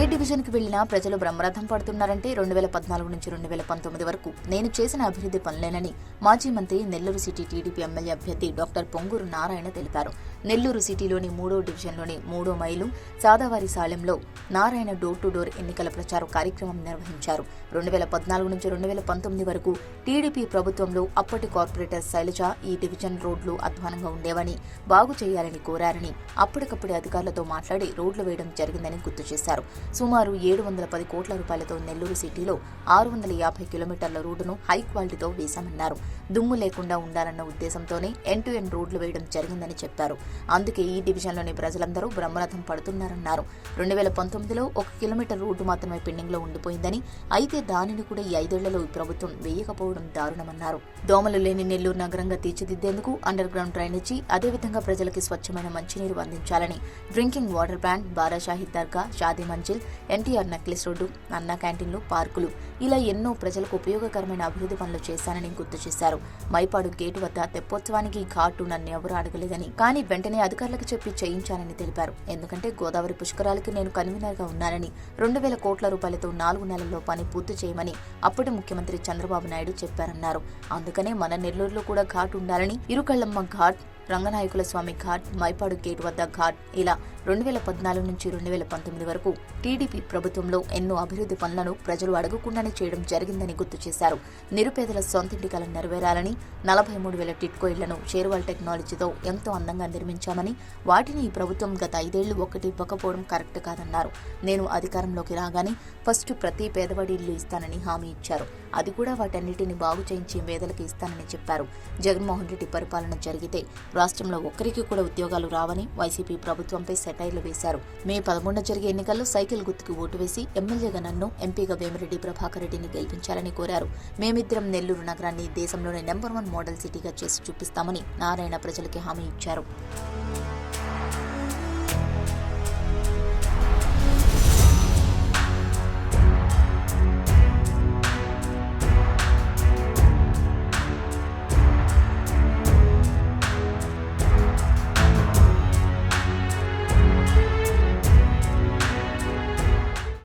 ఏ డివిజన్కి వెళ్ళినా ప్రజలు బ్రహ్మరథం పడుతున్నారంటే రెండు వేల పద్నాలుగు నుంచి రెండు వేల పంతొమ్మిది వరకు నేను చేసిన అభివృద్ధి పనులేనని మాజీ మంత్రి నెల్లూరు సిటీ టీడీపీ ఎమ్మెల్యే అభ్యర్థి డాక్టర్ పొంగూరు నారాయణ తెలిపారు. నెల్లూరు సిటీలోని మూడో డివిజన్లోని మూడో మైలు సాదావారి సాలెంలో నారాయణ డోర్ టు డోర్ ఎన్నికల ప్రచార కార్యక్రమం నిర్వహించారు. రెండు వేల పద్నాలుగు నుంచి రెండు వేల పంతొమ్మిది వరకు టీడీపీ ప్రభుత్వంలో అప్పటి కార్పొరేటర్ శైలజ ఈ డివిజన్ రోడ్లు అధ్వానంగా ఉండేవని బాగు చేయాలని కోరారని అప్పటికప్పుడే అధికారులతో మాట్లాడి రోడ్లు వేయడం జరిగిందని గుర్తు చేశారు. సుమారు ఏడు వందల పది కోట్ల రూపాయలతో నెల్లూరు సిటీలో ఆరు వందల యాభై కిలోమీటర్ల రోడ్డును హై క్వాలిటీతో వేశామన్నారు. దుమ్ము లేకుండా ఉండాలన్న ఉద్దేశంతోనే ఎన్ టు ఎన్ రోడ్లు వేయడం జరిగిందని చెప్పారు. అందుకే ఈ డివిజన్లోని ప్రజలందరూ బ్రహ్మరథం పడుతున్నారన్నారు. రెండు వేల పంతొమ్మిదిలో ఒక కిలోమీటర్ రోడ్డు మాత్రమే పెండింగ్లో ఉండిపోయిందని అయితే దానిని కూడా ఈ ఐదేళ్ళలో ఈ ప్రభుత్వం వేయకపోవడం దారుణమన్నారు. దోమలు లేని నెల్లూరు నగరంగా తీర్చిదిద్దేందుకు అండర్ గ్రౌండ్ డ్రైనేజీ అదేవిధంగా ప్రజలకి స్వచ్ఛమైన మంచినీరు అందించాలని drinking water plant Barashahi Dargah Shadi Manzil NTR necklace road Anna క్యాంటీన్లు పార్కులు ఇలా ఎన్నో ప్రజలకు ఉపయోగకరమైన అభివృద్ధి పనులు చేశానని గుర్తు చేశారు. మైపాడు గేటు వద్ద తెప్పోత్సవానికి ఘాటు నన్ను ఎవరూ అడగలేదని. కానీ వెంటనే అధికారులకు చెప్పి చేయించానని తెలిపారు. ఎందుకంటే గోదావరి పుష్కరాలకి నేను కన్వీనర్గా ఉన్నానని రెండు వేల కోట్ల రూపాయలతో నాలుగు నెలల్లో పని పూర్తి చేయమని అప్పటి ముఖ్యమంత్రి చంద్రబాబు నాయుడు చెప్పారన్నారు. అందుకనే మన నెల్లూరులో కూడా ఘాట్ ఉండాలని ఇరుకళ్ళమ్మ ఘాట్ రంగనాయకుల స్వామి ఘాట్ మైపాడు గేట్ వద్ద ఘాట్. ఇలా రెండు వేల పద్నాలుగు నుంచి రెండు వేల పంతొమ్మిది వరకు టీడీపీ ప్రభుత్వంలో ఎన్నో అభివృద్ధి పనులను ప్రజలు అడగకుండానే చేయడం జరిగిందని గుర్తు చేశారు. నిరుపేదల సొంతింటి కల నెరవేరాలని నలభై మూడు వేల టిట్కో ఇళ్ళను షేర్వాల్ టెక్నాలజీతో ఎంతో అందంగా నిర్మించామని వాటిని ఈ ప్రభుత్వం గత ఐదేళ్ళు ఒకటి ఇవ్వకపోవడం కరెక్ట్ కాదన్నారు. నేను అధికారంలోకి రాగానే ఫస్ట్ ప్రతి పేదవాడి ఇల్లు ఇస్తానని హామీ ఇచ్చారు. అది కూడా వాటన్నిటిని బాగు చేయించి పేదలకు ఇస్తానని చెప్పారు. జగన్మోహన్ రెడ్డి పరిపాలన జరిగితే రాష్ట్రంలో ఒక్కరికి కూడా ఉద్యోగాలు రావని వైసీపీ ప్రభుత్వంపై సెటైర్లు వేశారు. మే పదమూడున జరిగే ఎన్నికల్లో సైకిల్ గుర్తుకు ఓటు వేసి ఎమ్మెల్యేగా నన్ను ఎంపీగా వేమిరెడ్డి ప్రభాకర్ రెడ్డిని గెలిపించాలని కోరారు. మేమిద్దరం నెల్లూరు నగరాన్ని దేశంలోనే నెంబర్ వన్ మోడల్ సిటీగా చేసి చూపిస్తామని నారాయణ ప్రజలకి హామీ ఇచ్చారు.